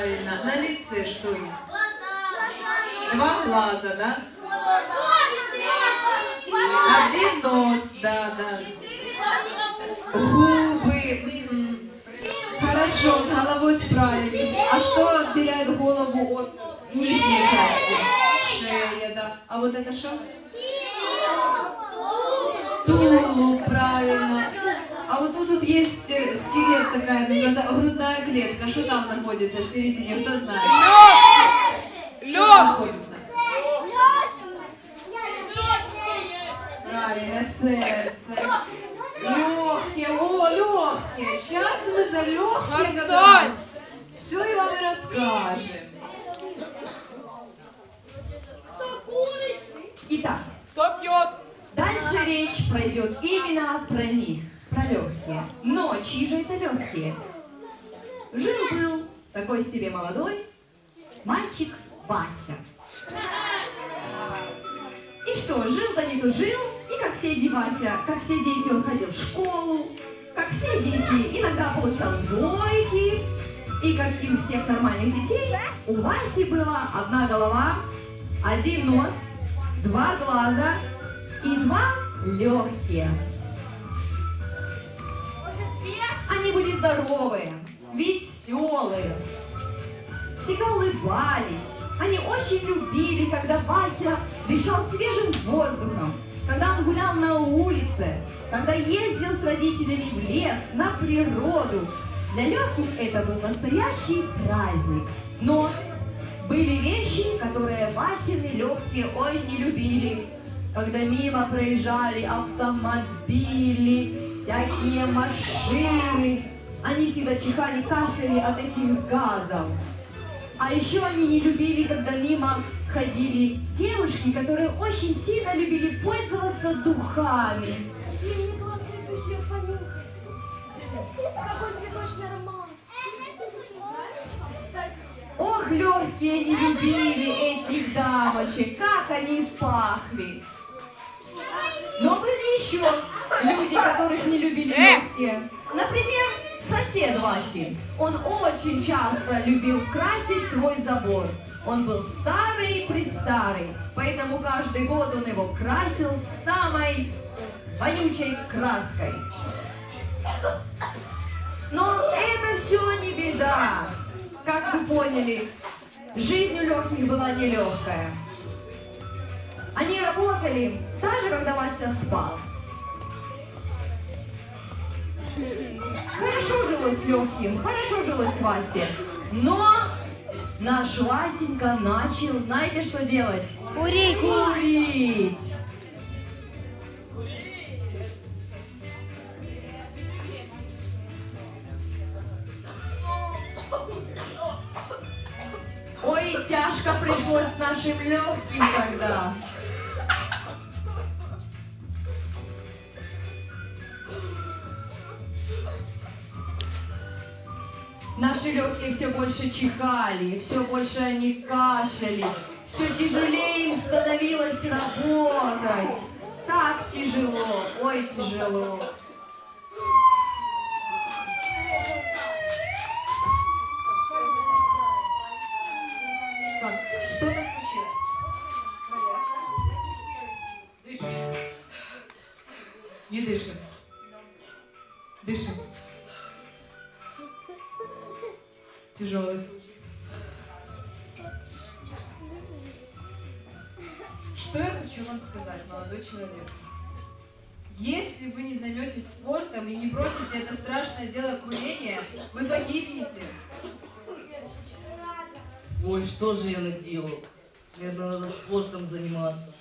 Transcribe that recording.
Правильно. На лице что есть? Два глаза, да? Один нос, да, да. Губы. Хорошо, с головой справились. А что отделяет голову от нижней части? Шея, да. А вот это что? Тулуп, правильно. А вот тут, вот есть э, скелет такая, грудная клетка. Что там находится в середине? Кто знает? Находится? Правильно, сердце. Легкие, о, легкие. Сейчас мы за легкие Антон! Все и вам и расскажем. Итак, Кто пьет? дальше речь пройдет именно про них, легкие. Но чьи же это легкие? Жил-был такой себе молодой мальчик Вася. И что, жил-то не то жил, и как все дети Вася, как все дети он ходил в школу, как все дети иногда получал двойки, и как и у всех нормальных детей, у Васи была одна голова, один нос, два глаза и два легкие. Они были здоровые, веселые, всегда улыбались. Они очень любили, когда Вася дышал свежим воздухом, когда он гулял на улице, когда ездил с родителями в лес, на природу. Для легких это был настоящий праздник. Но были вещи, которые Васины легкие ой не любили. Когда мимо проезжали автомобили, всякие машины, они всегда чихали, кашляли от этих газов. А еще они не любили, когда мимо ходили девушки, которые очень сильно любили пользоваться духами. Какой цветочный аромат. Ох, легкие не любили этих дамочек, как они пахли. Люди, которых не любили Э! легкие. Например, сосед Васи. Он очень часто любил красить свой забор. Он был старый престарый, поэтому каждый год он его красил самой вонючей краской. Но это все не беда. Как вы поняли, жизнь у легких была нелегкая. Они работали даже когда Вася спал. Хорошо жилось легким, хорошо жилось Васе. Но наш Васенька начал, знаете, что делать? Курить. Курить. Ой, тяжко пришлось нашим легким тогда. Наши легкие все больше чихали, все больше они кашляли, все тяжелее им становилось работать. Так тяжело, ой, тяжело. Так, что там случилось? Дышим. Не дышим. Тяжелый. Что я хочу вам сказать, молодой человек? Если вы не займетесь спортом и не бросите это страшное дело курения, вы погибнете. Ой, что же я наделал? Наверное, надо спортом заниматься.